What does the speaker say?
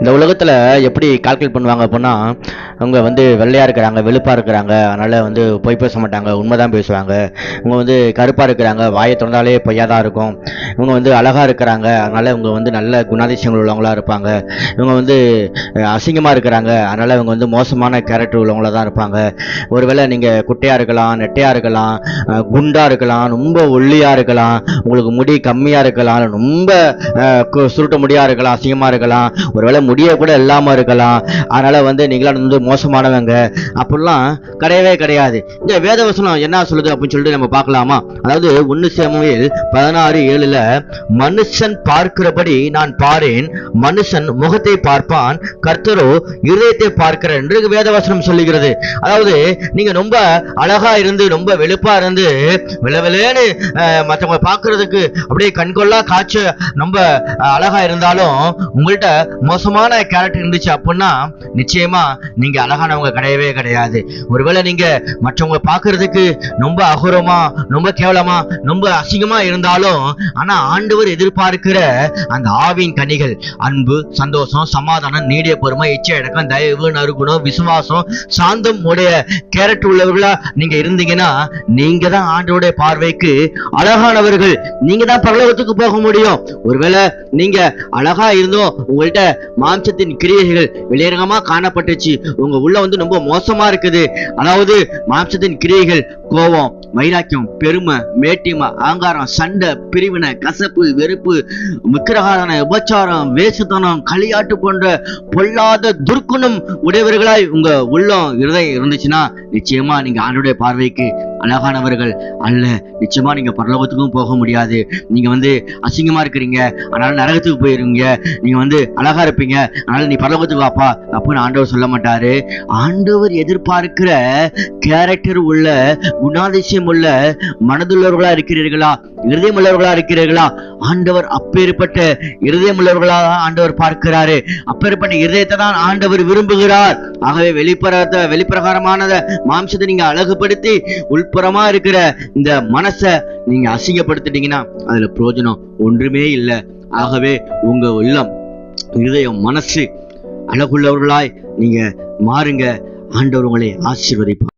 இந்த உலகத்தில் எப்படி கால்குலேட் பண்ணுவாங்க அப்படின்னா அவங்க வந்து வெள்ளையாக இருக்கிறாங்க வெளுப்பாக இருக்கிறாங்க அதனால் வந்து பொய் பேச மாட்டாங்க உண்மை தான் பேசுவாங்க. இவங்க வந்து கருப்பாக இருக்கிறாங்க வாயை திறந்தாலே பொய்யாக தான் இருக்கும். இவங்க வந்து அழகாக இருக்கிறாங்க. அதனால் இவங்க வந்து நல்ல குணாதிசயங்கள் உள்ளவங்களாக இருப்பாங்க. இவங்க வந்து அசிங்கமாக இருக்கிறாங்க. அதனால் இவங்க வந்து மோசமான கேரக்டர் உள்ளவங்களா தான் இருப்பாங்க. ஒருவேளை நீங்கள் குட்டையாக இருக்கலாம் நெட்டையாக இருக்கலாம் குண்டாக இருக்கலாம் ரொம்ப ஒல்லியாக இருக்கலாம் உங்களுக்கு முடி கம்மியாக இருக்கலாம் ரொம்ப கு- சுருட்ட முடியா இருக்கலாம் அசிங்கமாக இருக்கலாம் ஒருவேளை முடிய கூட இல்லாமல் இருக்கலாம் அதனால் வந்து நீங்களாம் வந்து மோசமானவங்க. அப்படிலாம் கிடையவே கிடையாது. இந்த வேதவசனம் என்ன சொல்லுது அப்படின்னு சொல்லிட்டு நம்ம பார்க்கலாமா? அதாவது ஒன்று சேமுவேல் பதினாறு ஏழில் மனுஷன் பார்க்கிறபடி நான் பாரேன். மனுஷன் முகத்தை பார்ப்பான். கர்த்தரோ இருதயத்தை பார்க்கிறார் என்று வேதவசனம் சொல்லுகிறது. அதாவது நீங்க ரொம்ப அழகா இருந்து ரொம்ப வெளுப்பா இருந்து விளவிலேன்னு மற்றவங்க பார்க்கறதுக்கு அப்படியே கண்கொள்ளா காய்ச்ச ரொம்ப அழகா இருந்தாலும் உங்கள்கிட்ட மோசமான கேரக்டர் இருந்துச்சு அப்படின்னா நிச்சயமா நீங்க அழகானவங்க கிடையவே கிடையாது. ஒருவேளை நீங்க மற்றவங்க பார்க்கறதுக்கு ரொம்ப அகுரமா ரொம்ப கேவலமா ரொம்ப அசிங்கமா இருந்தாலும் ஆனா ஆண்டவர் எதிர்பார்க்கிற அந்த ஆவின் கனிகள் அன்பு சந்தோஷம் சமாதானம் நீடிய பொறுமை இச்சை அடக்கம் தயவு நறுகுணம் விசுவாசம் சாந்தம் உடைய கேரக்டர் உள்ளவர்களா நீங்க இருந்தீங்கன்னா நீங்க தான் ஆண்டவருடைய பார்வைக்கு அழகானவர்கள். நீங்க தான் பரலோகத்துக்கு போக முடியும். ஒருவேளை நீங்க அழகா இருந்தோம் உங்கள்கிட்ட மாம்சத்தின் கிரியைகள் வெளியரங்கமா காணப்பட்டுச்சு. உங்க உள்ள வந்து ரொம்ப மோசமா இருக்குது. அதாவது மாம்சத்தின் கிரியைகள் கோபம் வைராக்கியம் பெருமை மேட்டிமை அகங்காரம் சண்டை பிரிவினை கசப்பு வெறுப்பு விக்கிரகாரன உபச்சாரம் வேசுத்தனம் களியாட்டு போன்ற பொல்லாத துர்க்குணம் உடையவர்களாய் உங்க உள்ளம் இருதயம் இருந்துச்சுன்னா நிச்சயமா நீங்க ஆண்டுடைய பார்வைக்கு அழகானவர்கள் அல்ல. நிச்சயமா நீங்க பரலோகத்துக்கும் போக முடியாது. நீங்க வந்து அசிங்கமா இருக்கிறீங்க. அதனால நரகத்துக்கு போயிருவீங்க. நீங்க வந்து அழகா இருப்பீங்க. அதனால நீ பரலோகத்துக்கு வாப்பா அப்படின்னு ஆண்டவர் சொல்ல மாட்டாரு. ஆண்டவர் எதிர்பார்க்கிற கேரக்டர் உள்ள குணாதிசயம் உள்ள மனதுள்ளவர்களா இருக்கிறீர்களா? இருதயம் உள்ளவர்களா இருக்கிறீர்களா? ஆண்டவர் அப்பேற்பட்ட இருதயம் உள்ளவர்களா ஆண்டவர் பார்க்கிறாரு. அப்பேற்பட்ட இருதயத்தை தான் ஆண்டவர் விரும்புகிறார். ஆகவே வெளிப்புறத்தை வெளிப்பிரகாரமானத மாம்சத்தை நீங்க அழகுபடுத்தி உள்புறமா இருக்கிற இந்த மனசை நீங்க அசிங்கப்படுத்திட்டீங்கன்னா அதுல பிரயோஜனம் ஒன்றுமே இல்லை. ஆகவே உங்க உள்ளம் இருதயம் மனசு அழகுள்ளவர்களாய் நீங்க மாறுங்க. ஆண்டவர் உங்களை ஆசீர்வதிப்பார்.